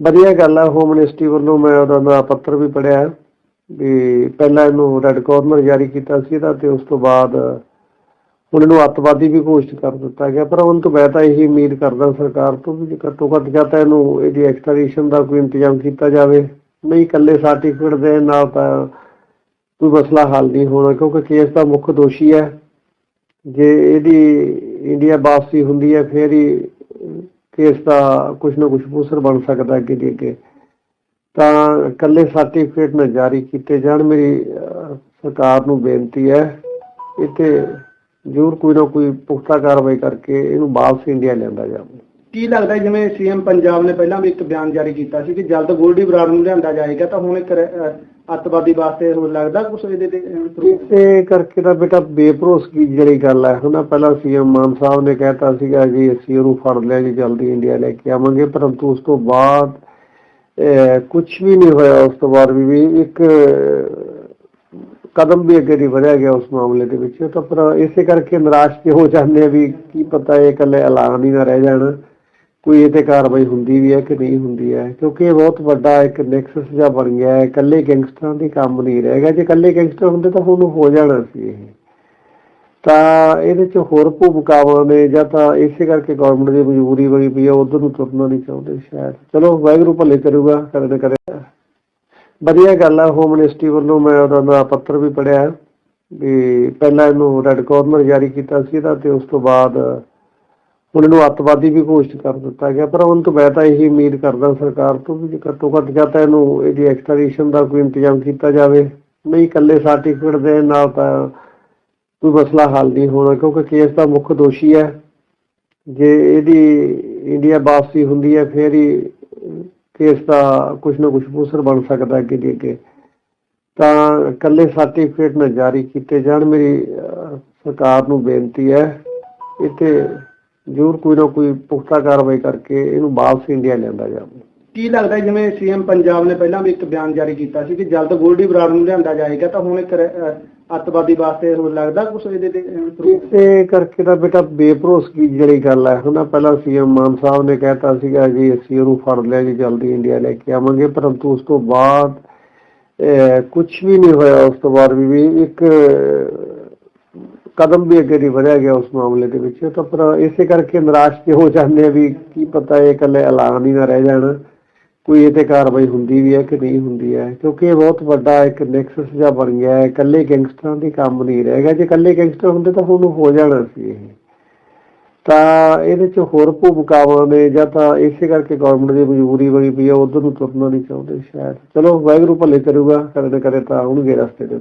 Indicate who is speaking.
Speaker 1: ਵਧੀਆ ਗੱਲ ਆ ਹੋਮ ਮਿਨਿਸਟਰੀ ਵੱਲੋਂ ਮੈਂ ਉਹਦਾ ਦਾ ਪੱਤਰ ਵੀ ਪੜਿਆ ਵੀ ਪਹਿਲਾਂ ਇਹਨੂੰ ਰੈੱਡ ਕਾਰਨਰ ਜਾਰੀ ਕੀਤਾ ਸੀ ਇਹਦਾ ਤੇ ਉਸ ਤੋਂ ਬਾਅਦ ਹੁਣ ਇਹਨੂੰ ਅੱਤਵਾਦੀ ਵੀ ਘੋਸ਼ਿਤ ਕਰ ਦਿੱਤਾ ਗਿਆ। ਪਰ ਹੁਣ ਤੋਂ ਮੈਂ ਤਾਂ ਇਹੀ ਉਮੀਦ ਕਰਦਾ ਸਰਕਾਰ ਤੋਂ ਵੀ ਘੱਟੋ ਘੱਟ ਜਾਂ ਤਾਂ ਇਹਨੂੰ ਇਹਦੀ ਐਕਸਟ੍ਰੈਡੀਸ਼ਨ ਦਾ ਕੋਈ ਇੰਤਜ਼ਾਮ ਕੀਤਾ ਜਾਵੇ। ਨਹੀਂ, ਇਕੱਲੇ ਸਰਟੀਫਿਕੇਟ ਦੇ ਨਾਲ ਤਾਂ ਕੋਈ ਮਸਲਾ ਹੱਲ ਨਹੀਂ ਹੋਣਾ, ਕਿਉਂਕਿ ਕੇਸ ਦਾ ਮੁੱਖ ਦੋਸ਼ੀ ਹੈ। ਜੇ ਇਹਦੀ ਇੰਡੀਆ ਵਾਪਸੀ ਹੁੰਦੀ ਹੈ, ਫਿਰ ਹੀ ਕੇਸ ਦਾ ਕੁਝ ਨਾ ਕੁਝ ਫੂਸਰ ਬਣ ਸਕਦਾ ਅੱਗੇ ਦੀ ਅੱਗੇ। ਤਾਂ ਇਕੱਲੇ ਸਰਟੀਫਿਕੇਟ ਨਾ ਜਾਰੀ ਕੀਤੇ ਜਾਣ, ਮੇਰੀ ਸਰਕਾਰ ਨੂੰ ਬੇਨਤੀ ਹੈ, ਇੱਥੇ ਜ਼ਰੂਰ ਕੋਈ ਨਾ ਕੋਈ ਪੁਖਤਾ ਕਾਰਵਾਈ ਕਰਕੇ ਇਹਨੂੰ ਵਾਪਸ ਇੰਡੀਆ ਲਿਆਂਦਾ ਜਾਵੇ।
Speaker 2: ਕੀ ਲੱਗਦਾ ਜਿਵੇਂ ਸੀਐਮ ਪੰਜਾਬ ਨੇ ਪਹਿਲਾਂ ਵੀ ਇੱਕ ਬਿਆਨ ਜਾਰੀ ਕੀਤਾ ਸੀ ਕਿ ਜਲਦ ਗੋਲਡੀ ਬਰਾੜ ਨੂੰ ਲਿਆਂਦਾ ਜਾਏਗਾ, ਤਾਂ ਹੁਣ ਇੱਕ ਅੱਤਵਾਦੀ ਵਾਸਤੇ ਹੁਣ ਲੱਗਦਾ ਕੁਝ ਇਹਦੇ ਤੇ
Speaker 1: ਇਸੇ ਕਰਕੇ ਤਾਂ ਬੇਟਾ ਬੇਭਰੋਸਗੀ ਜਿਹੜੀ ਗੱਲ ਹੈ। ਹਨਾ ਪਹਿਲਾਂ ਸੀਐਮ ਮਾਨ ਸਾਹਿਬ ਨੇ ਕਹਿਤਾ ਸੀਗਾ ਜੀ, ਅਸੀਂ ਉਹਨੂੰ ਫੜ ਲਿਆ ਜੀ, ਜਲਦੀ ਇੰਡੀਆ ਲੈ ਕੇ ਆਵਾਂਗੇ, ਪਰੰਤੂ ਉਸ ਤੋਂ ਬਾਅਦ ਕੁਝ ਵੀ ਨਹੀਂ ਹੋਇਆ ਉਸ ਤੋਂ ਬਾਅਦ ਵੀ ਇੱਕ ਕਦਮ ਵੀ ਅੱਗੇ ਨਹੀਂ ਵਧਿਆ ਗਿਆ ਉਸ ਮਾਮਲੇ ਦੇ ਵਿੱਚ। ਤਾਂ ਪਰ ਇਸੇ ਕਰਕੇ ਨਿਰਾਸ਼ ਹੋ ਜਾਂਦੇ ਆ ਵੀ ਕੀ ਪਤਾ ਇਹ ਇਕੱਲੇ ਐਲਾਨ ਹੀ ਨਾ ਰਹਿ ਜਾਣ। ਕੋਈ ਇਹ ਤੇ ਕਾਰਵਾਈ ਹੁੰਦੀ ਵੀ ਹੈ ਕਿ ਨਹੀਂ ਹੁੰਦੀ ਹੈ? ਕਿਉਂਕਿ ਇਹ ਬਹੁਤ ਵੱਡਾ ਇੱਕ ਨੈਕਸਸ ਜਿਹਾ ਬਣ ਗਿਆ ਹੈ। ਇਕੱਲੇ ਗੈਂਗਸਟਰਾਂ ਦੀ ਕੰਮ ਨਹੀਂ ਰਹੇਗਾ ਜੇ ਇਕੱਲੇ ਗੈਂਗਸਟਰ ਹੁੰਦੇ ਤਾਂ ਹੁਣ ਹੋ ਜਾਣਾ ਸੀ ਇਹ। ਤਾਂ ਇਹਦੇ ਚ ਹੋਰ ਭੂਮਿਕਾਵਾਂ ਨੇ ਜਾਂ ਤਾਂ ਇਸੇ ਕਰਕੇ ਗਵਰਨਮੈਂਟ ਦੀ ਮਜਬੂਰੀ ਬਣੀ ਪਈ ਹੈ। ਉਧਰ ਨੂੰ ਤੁਰਨਾ ਨਹੀਂ ਚਾਹੁੰਦੇ ਸ਼ਾਇਦ। ਚਲੋ, ਵਾਹਿਗੁਰੂ ਭਲੇ ਕਰੂਗਾ। ਕਰੇ ਨਾ ਕਰੇ। ਵਧੀਆ ਗੱਲ ਆ ਹੋਮ ਮਿਨਿਸਟਰੀ ਵੱਲੋਂ ਮੈਂ ਉਹਦਾ ਦਾ ਪੱਤਰ ਵੀ ਪੜਿਆ ਵੀ ਪਹਿਲਾਂ ਇਹਨੂੰ ਰੈੱਡ ਕਾਰਨਰ ਜਾਰੀ ਕੀਤਾ ਸੀ ਇਹਦਾ ਤੇ ਉਸ ਤੋਂ ਬਾਅਦ ਹੁਣ ਇਹਨੂੰ ਅੱਤਵਾਦੀ ਵੀ ਘੋਸ਼ਿਤ ਕਰ ਦਿੱਤਾ ਗਿਆ। ਪਰ ਹੁਣ ਤੋਂ ਮੈਂ ਤਾਂ ਇਹੀ ਉਮੀਦ ਕਰਦਾ ਸਰਕਾਰ ਤੋਂ ਵੀ ਘੱਟੋ ਘੱਟ ਜਾਂ ਤਾਂ ਇਹਨੂੰ ਇਹਦੀ ਐਕਸਟ੍ਰੈਡੀਸ਼ਨ ਦਾ ਕੋਈ ਇੰਤਜ਼ਾਮ ਕੀਤਾ ਜਾਵੇ। ਨਹੀਂ ਇਕੱਲੇ ਸਰਟੀਫਿਕੇਟ ਦੇ ਨਾਲ ਤਾਂ ਕੋਈ ਮਸਲਾ ਹੱਲ ਨਹੀਂ ਹੋਣਾ, ਕਿਉਂਕਿ ਕੇਸ ਦਾ ਮੁੱਖ ਦੋਸ਼ੀ ਹੈ। ਜੇ ਇਹਦੀ ਇੰਡੀਆ ਵਾਪਸੀ ਹੁੰਦੀ ਹੈ, ਫਿਰ ਹੀ ਕੇਸ ਦਾ ਕੁਝ ਨਾ ਕੁਝ ਫੂਸਰ ਬਣ ਸਕਦਾ ਅੱਗੇ ਦੀ ਅੱਗੇ। ਤਾਂ ਇਕੱਲੇ ਸਰਟੀਫਿਕੇਟ ਨਾ ਜਾਰੀ ਕੀਤੇ ਜਾਣ, ਮੇਰੀ ਸਰਕਾਰ ਨੂੰ ਬੇਨਤੀ ਹੈ। ਇੱਥੇ ਜ਼ਰੂਰ ਕੋਈ ਨਾ ਕੋਈ ਪੁਖਤਾ ਕਾਰਵਾਈ ਕਰਕੇ ਇਹਨੂੰ ਵਾਪਸ ਇੰਡੀਆ ਲਿਆਂਦਾ ਜਾਵੇ।
Speaker 2: ਕੀ ਲੱਗਦਾ ਜਿਵੇਂ ਸੀਐਮ ਪੰਜਾਬ ਨੇ ਪਹਿਲਾਂ ਵੀ ਇੱਕ ਬਿਆਨ ਜਾਰੀ ਕੀਤਾ ਸੀ ਕਿ ਜਲਦ ਗੋਲਡੀ ਬਰਾੜ ਨੂੰ ਲਿਆਂਦਾ ਜਾਏਗਾ ਤਾਂ ਹੁਣ ਇੱਕ ਰ- ਅੱਤਵਾਦੀ ਵਾਸਤੇ ਹੁਣ ਲੱਗਦਾ ਕੁਝ ਇਹਦੇ ਤੇ ਅਹ, proof?
Speaker 1: ਇਸੇ ਕਰਕੇ ਤਾਂ ਬੇਟਾ ਬੇਭਰੋਸਗੀ ਜਿਹੜੀ ਗੱਲ ਹੈ। ਹਨਾ ਪਹਿਲਾਂ ਸੀਐਮ ਮਾਨ ਸਾਹਿਬ ਨੇ ਕਹਿਤਾ ਸੀਗਾ ਜੀ ਅਸੀਂ ਉਹਨੂੰ ਫੜ ਲਿਆ ਜੀ ਜਲਦੀ ਇੰਡੀਆ ਲੈ ਕੇ ਆਵਾਂਗੇ। ਪਰੰਤੂ ਉਸ ਤੋਂ ਬਾਅਦ ਕੁਝ ਵੀ ਨਹੀਂ ਹੋਇਆ। ਉਸ ਤੋਂ ਬਾਅਦ ਵੀ ਵੀ ਇੱਕ ਕਦਮ ਵੀ ਅੱਗੇ ਨਹੀਂ ਵਧਿਆ ਗਿਆ ਉਸ ਮਾਮਲੇ ਦੇ ਵਿੱਚ, ਤਾਂ ਪਰ ਇਸੇ ਕਰਕੇ ਨਿਰਾਸ਼ ਜਿਹੇ ਹੋ ਜਾਂਦੇ ਆ ਵੀ ਕੀ ਪਤਾ ਇਹ ਇਕੱਲੇ ਐਲਾਨ ਹੀ ਨਾ ਰਹਿ ਜਾਣ, ਕੋਈ ਇਹ ਤੇ ਕਾਰਵਾਈ ਹੁੰਦੀ ਵੀ ਹੈ ਕਿ ਨਹੀਂ ਹੁੰਦੀ ਹੈ, ਕਿਉਂਕਿ ਇਹ ਬਹੁਤ ਵੱਡਾ ਇੱਕ ਨੈਕਸਸ ਜਿਹਾ ਬਣ ਗਿਆ ਹੈ, ਇਕੱਲੇ ਗੈਂਗਸਟਰਾਂ ਦੀ ਕੰਮ ਨਹੀਂ ਰਹੇਗਾ ਜੇ ਇਕੱਲੇ ਗੈਂਗਸਟਰ ਹੁੰਦੇ ਤਾਂ ਹੁਣ ਹੋ ਜਾਣਾ ਸੀ ਇਹ। ਤਾਂ ਇਹਦੇ ਚ ਹੋਰ ਭੂਮਿਕਾਵਾਂ ਨੇ ਜਾਂ ਤਾਂ ਇਸੇ ਕਰਕੇ ਗਵਰਨਮੈਂਟ ਦੀ ਮਜਬੂਰੀ ਬਣੀ ਪਈ ਹੈ ਉਧਰ ਨੂੰ ਤੁਰਨਾ ਨਹੀਂ ਚਾਹੁੰਦੇ ਸ਼ਾਇਦ। ਚਲੋ ਵਾਹਿਗੁਰੂ ਭਲੇ ਕਰੂਗਾ ਕਰੇ ਨਾ ਤਾਂ ਆਉਣਗੇ ਰਸਤੇ ਦੇ